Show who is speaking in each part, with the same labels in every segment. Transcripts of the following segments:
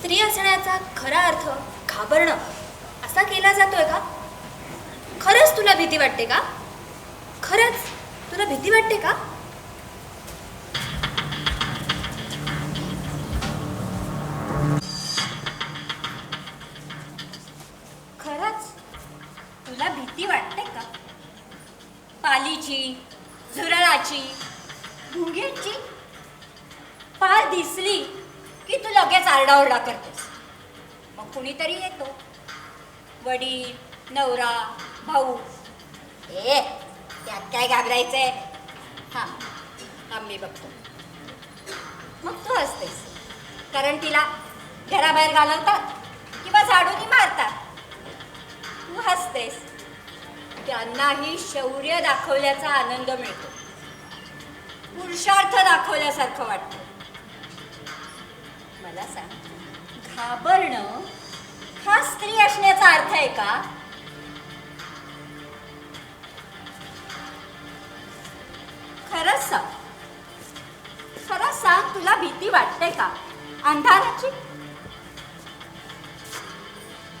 Speaker 1: स्त्री असण्याचा खरा अर्थ घाबरणं. असा केला जातोय का? खरंच तुला भीती वाटते का? खरंच तुला भीती वाटते का?
Speaker 2: खरंच तुला भीती वाटते का? पालीची झुरळाची भुंगीची पाय दिसली की तू लगेच आरडाओरडा करतेस? मग कुणीतरी येतो. वडील नवरा भाऊ. ए त्यात काय घाबरायचंय? हां हा मी बघतो. मग तू हसतेस. कारण तिला घराबाहेर घालवतात किंवा झाडूनी मारतात. तू हसतेस. त्यांनाही शौर्य दाखवल्याचा आनंद मिळतो. पुरुषार्थ दाखवल्यासारखं वाटतं. मला सांग. घाबरणं हा स्त्री असण्याचा अर्थ आहे का? खरंच सांग. खरंच सांग तुला भीती वाटते का? अंधाराची?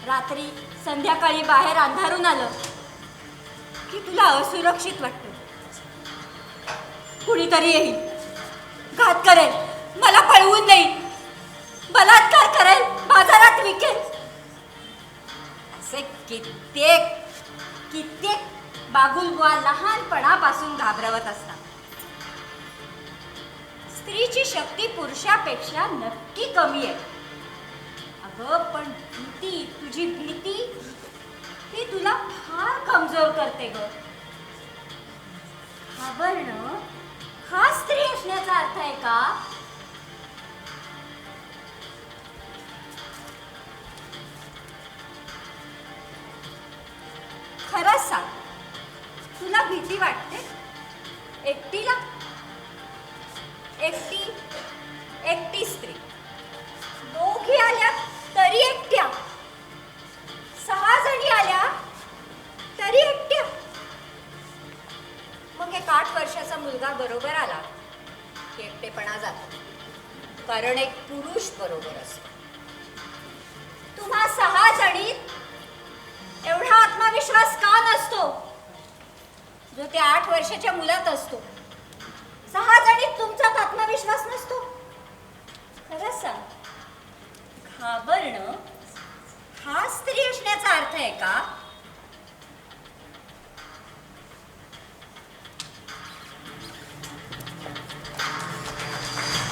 Speaker 2: रात्री संध्याकाळी बाहेर अंधारून आलं की तुला असुरक्षित वाटत. कुणीतरी येईल. घात करेल. मला पळवून देईल. कित्येक कित्येक बागुलबुवा लहानपणापासून घाबरवत असतात. स्त्रीची शक्ती पुरुषापेक्षा नक्की कमी आहे. अगं पण भीती तुझी भीती ही तुला फार कमजोर करते ग. घाबरणं हा स्त्री असण्याचा अर्थ आहे का? खरं सांग. तुला भीती वाटते? एकटीला? एकटी एकटी स्त्री. दोघी आल्या तरी एकट्या. सहा जणी आल्या तरी एकट्या. मग एक आठ वर्षाचा मुलगा बरोबर आला की एकटेपणा जातो. कारण एक पुरुष बरोबर असतो. तुम्हा सहा जणी आत्मविश्वास का नसतो? जो त्या आठ वर्षाच्या मुलात असतो. सहा जणीत तुमचा आत्मविश्वास नसतो. खरंच सांग. घाबरणं हा स्त्री असण्याचा अर्थ आहे का?